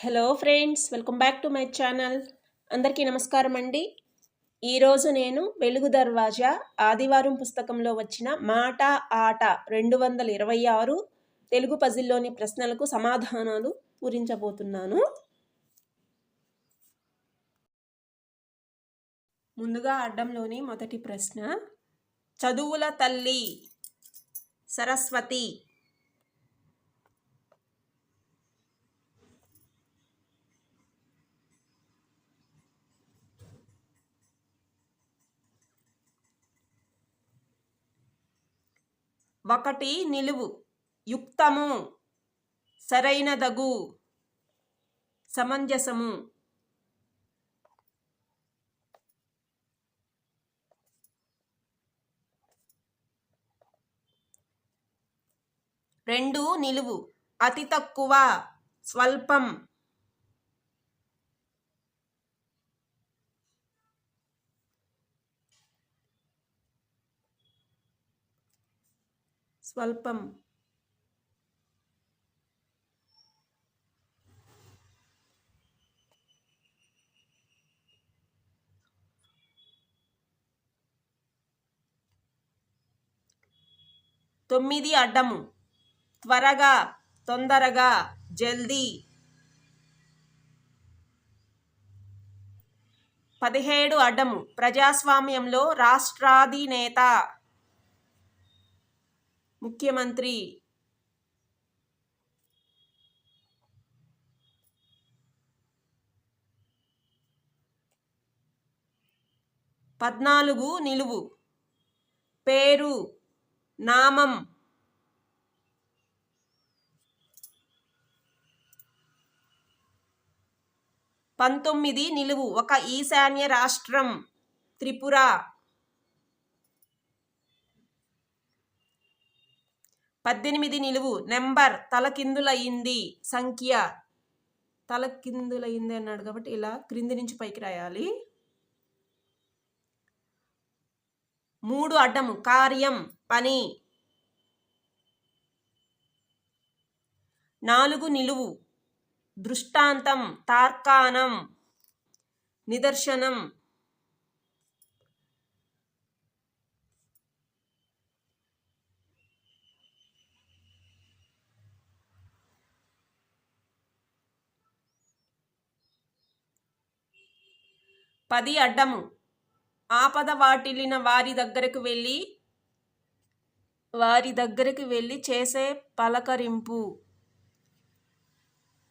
Hello friends welcome back to my channel అందరికీ నమస్కారం అండి. ఈరోజు నేను వెలుగు దర్వాజా ఆదివారం పుస్తకంలో వచ్చిన మాట ఆట రెండు వందల ఇరవై ఆరు తెలుగు పజిల్లోని ప్రశ్నలకు సమాధానాలు పూరించబోతున్నాను. ముందుగా అడ్డంలోని మొదటి ప్రశ్న. చదువుల తల్లి సరస్వతి ఒకటి నిలువు యుక్తము సరైనదగు సమంజసము. రెండు నిలువు అతి తక్కువ స్వల్పం. స్వల్పం. తొమ్మిది అడ్డము. త్వరగా తొందరగా జల్దీ. పదిహేడు అడ్డము. ప్రజాస్వామ్యంలో రాష్ట్రాధినేత ముఖ్యమంత్రి పద్నాలుగు నిలువు పేరు నామం పంతొమ్మిది నిలువు ఒక ఈశాన్య రాష్ట్రం త్రిపుర. పద్దెనిమిది నిలువు. నెంబర్ తలకిందులయింది సంఖ్య తలకిందులయింది అన్నాడు కాబట్టి ఇలా క్రింది నుంచి పైకి రాయాలి. మూడు అడ్డము. కార్యం పని. నాలుగు నిలువు. దృష్టాంతం తార్కాణం. నిదర్శనం. పది అడ్డము. ఆపద వాటిల్లిన వారి దగ్గరకు వెళ్ళి వారి దగ్గరికి వెళ్ళి చేసే పలకరింపు.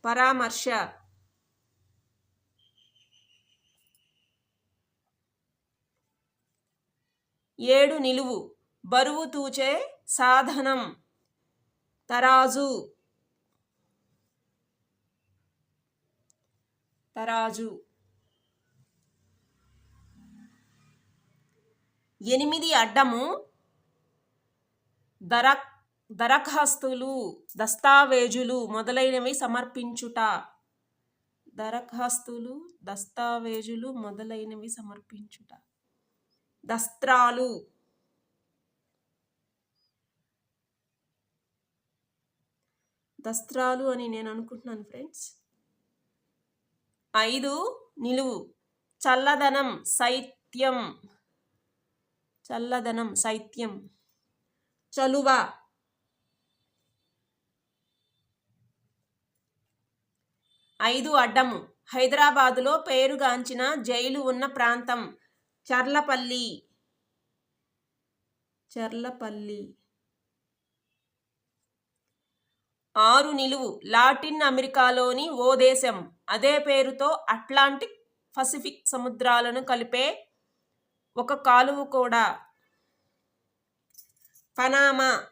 పరామర్శ. ఏడు నిలువు. బరువు తూచే సాధనం. తరాజు. తరాజు. ఎనిమిది అడ్డము దర దరఖాస్తులు దస్తావేజులు మొదలైనవి సమర్పించుట. దరఖాస్తులు దస్తావేజులు మొదలైనవి సమర్పించుట. దస్త్రాలు. దస్త్రాలు అని నేను అనుకుంటున్నాను ఫ్రెండ్స్. ఐదు నిలువు. చల్లదనం శైత్యం చల్లదనం శైత్యం చలువ. ఐదు అడ్డము. హైదరాబాదులో పేరుగాంచిన జైలు ఉన్న ప్రాంతం చర్లపల్లి. చర్లపల్లి. ఆరు నిలువు. లాటిన్ అమెరికాలోని ఓ దేశం. అదే పేరుతో అట్లాంటిక్ పసిఫిక్ సముద్రాలను కలిపే ఒక కాలువ కూడా. పనామా.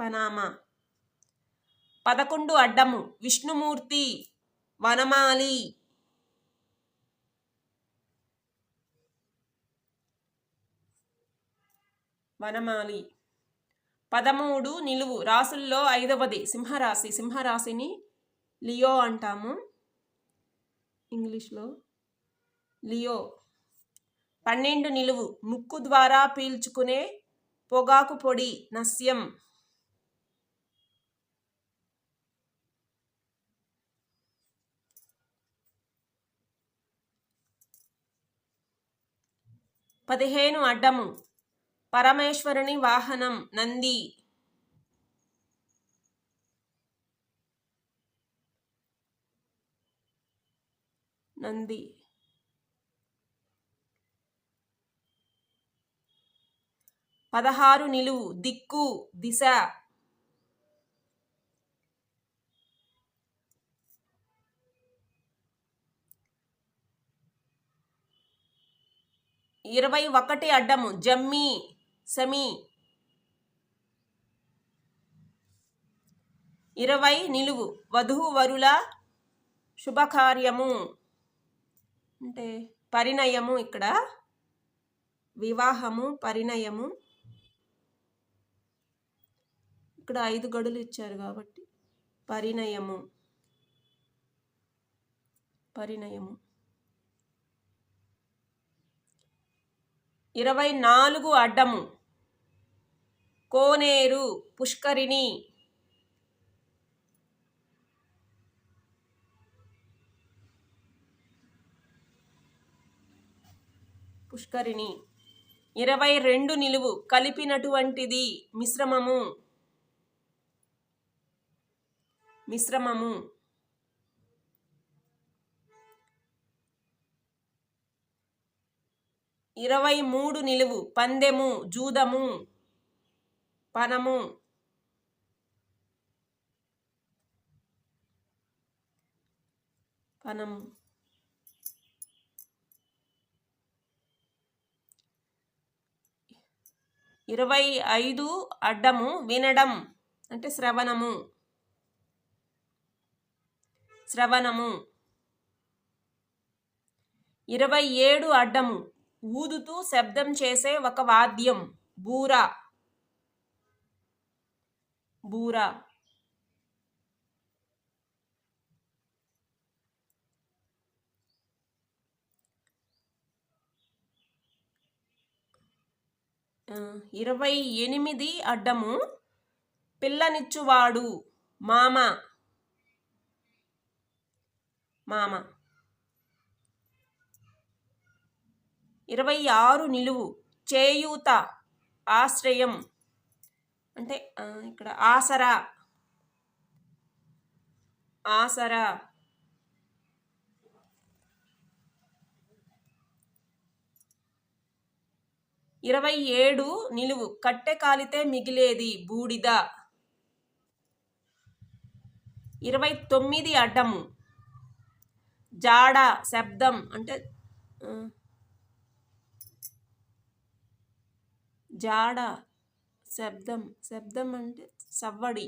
పనామా. పదకొండు అడ్డము. విష్ణుమూర్తి వనమాలి. వనమాలి. పదమూడు నిలువు. రాసుల్లో ఐదవది. సింహరాశి. సింహరాశిని లియో అంటాము. ఇంగ్లీష్లో? లియో. పన్నెండు నిలువు. ముక్కు ద్వారా పీల్చుకునే పొగాకు పొడి. నస్యం. పదిహేను అడ్డము. పరమేశ్వరుని వాహనం. నంది. నంది. పదహారు నిలువు దిక్కు దిశ. ఇరవై ఒకటి అడ్డము జమ్మి సమి. ఇరవై నిలువు వధువు వరుల శుభకార్యము. అంటే పరిణయము ఇక్కడ. వివాహము పరిణయము. ఇక్కడ ఐదు గడులు ఇచ్చారు కాబట్టి పరిణయము. పరిణయము. ఇరవై నాలుగు అడ్డము. కోనేరు పుష్కరిణి. పుష్కరిణి. ఇరవై రెండు నిలువు కలిపినటువంటిది మిశ్రమము. మిశ్రమము. ఇరవై మూడు నిలువు పందెము జూదము పనము. పనము. ఇరవై ఐదు అడ్డము వినడం అంటే శ్రవణము. శ్రవణము. ఇరవై ఏడు అడ్డము ఊదుతూ శబ్దం చేసే ఒక వాద్యం. బూర. బూర. ఇరవై ఎనిమిది అడ్డము పిల్లనిచ్చువాడు మామ. మామ. ఇరవై ఆరు నిలువు చేయూత ఆశ్రయం. అంటే ఇక్కడ ఆసరా. ఆసరా. ఇరవై ఏడు నిలువు. కట్టె కాలితే మిగిలేది బూడిద. ఇరవై తొమ్మిది అడ్డము. జాడ శబ్దం అంటే జాడ శబ్దం. శబ్దం అంటే సవ్వడి.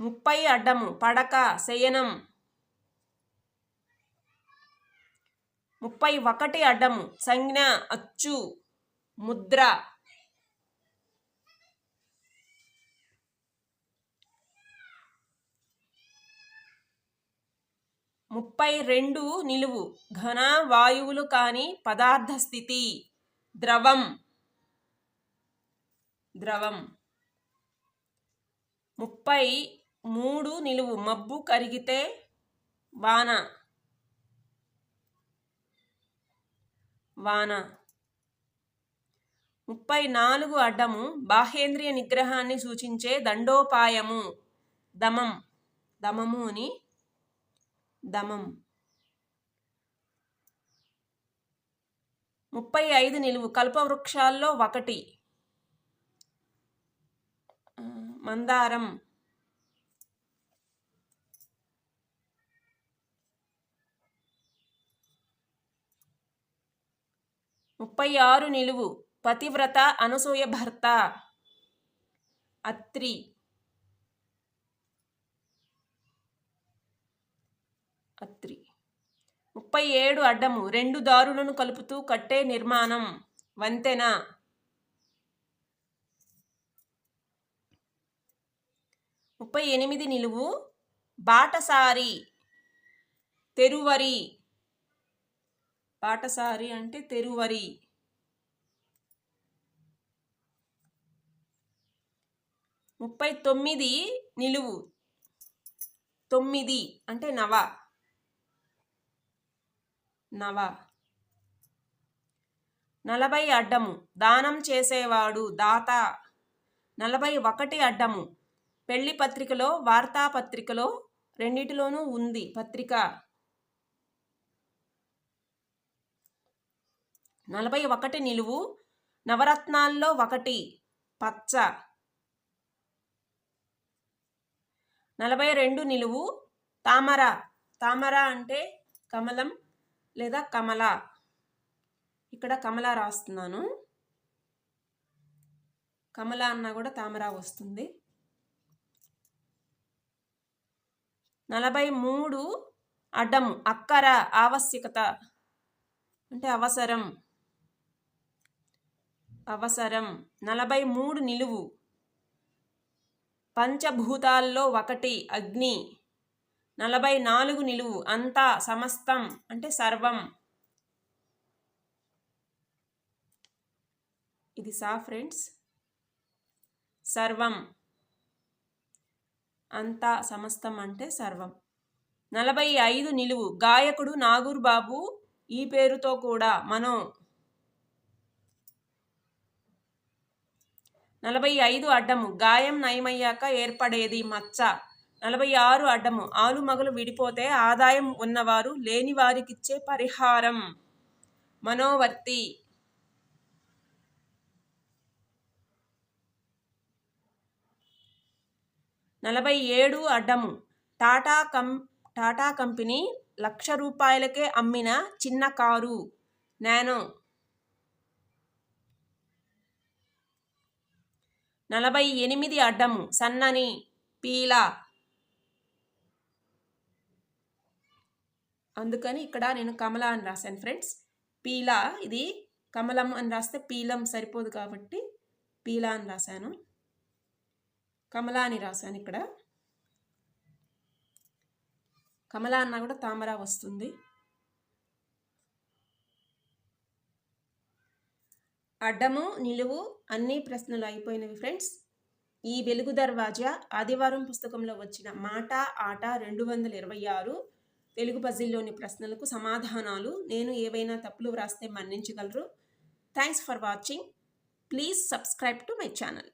ముప్పై అడ్డము. పడక శయనం. ముప్పై ఒకటి అడ్డము. సంజ్ఞ అచ్చు ముద్ర. ముప్పై రెండు నిలువు. ఘన వాయువులు కాని పదార్థ స్థితి ద్రవం. ద్రవం. ముప్పై మూడు నిలువు. మబ్బు కరిగితే వాన. వాన. ముప్పై నాలుగు అడ్డము బాహేంద్రియ నిగ్రహాన్ని సూచించే దండోపాయము. దమం. దమము అని దమం. ముప్పై ఐదు నిలువు కల్పవృక్షాల్లో ఒకటి. మందారం. ముప్పై ఆరు నిలువు. పతివ్రత అనసూయ భర్త. అత్రి. అత్రి. ముప్పై ఏడు అడ్డము. రెండు దారులను కలుపుతూ కట్టే నిర్మాణం. వంతెన. ముప్పై ఎనిమిది నిలువు. బాటసారి. తెరువరి. పాటసారి అంటే తెరువరి. ముప్పై తొమ్మిది నిలువు. తొమ్మిది అంటే నవ. నవ. నలభై అడ్డము. దానం చేసేవాడు దాత. నలభై ఒకటి అడ్డము. పెళ్ళి పత్రికలో వార్తాపత్రికలో రెండిటిలోనూ ఉంది పత్రిక. నలభై ఒకటి నిలువు. నవరత్నాల్లో ఒకటి పచ్చ. నలభై రెండు నిలువు. తామర. తామర అంటే కమలం లేదా కమల. ఇక్కడ కమల రాస్తున్నాను. కమల అన్నా కూడా తామర వస్తుంది. నలభై మూడు అడ్డము అక్కర ఆవశ్యకత. అంటే అవసరం. అవసరం. నలభై మూడు నిలువు. పంచభూతాల్లో ఒకటి అగ్ని. నలభై నాలుగు నిలువు. అంతా సమస్తం అంటే సర్వం. ఇది సా ఫ్రెండ్స్? సర్వం. అంతా సమస్తం అంటే సర్వం. నలభై ఐదు నిలువు. గాయకుడు నాగూర్ బాబు ఈ పేరుతో కూడా మనం నలభై ఐదు అడ్డము. గాయం నయమయ్యాక ఏర్పడేది మచ్చ. నలభై ఆరు అడ్డము ఆలుమగలు విడిపోతే ఆదాయం ఉన్నవారు లేని వారికిచ్చే పరిహారం. మనోవర్తి. నలభై ఏడు అడ్డము. టాటా కం టాటా కంపెనీ లక్ష రూపాయలకే అమ్మిన చిన్న కారు. నానో నలభై ఎనిమిది అడ్డము. సన్నని పీల. అందుకని ఇక్కడ నేను కమల అని రాశాను ఫ్రెండ్స్. పీల ఇది కమలం అని రాస్తే పీలం సరిపోదు కాబట్టి పీల అని రాశాను. కమల అని రాశాను ఇక్కడ. కమల అన్న కూడా తామర వస్తుంది. అడ్డము నిలువు అన్ని ప్రశ్నలు అయిపోయినవి ఫ్రెండ్స్. ఈ వెలుగు దర్వాజా ఆదివారం పుస్తకంలో వచ్చిన మాట ఆట రెండు వందల ఇరవై ఆరు తెలుగు పజిల్లోని ప్రశ్నలకు సమాధానాలు నేను ఏవైనా తప్పులు వ్రాస్తే మన్నించగలరు. Thanks for watching please subscribe to my channel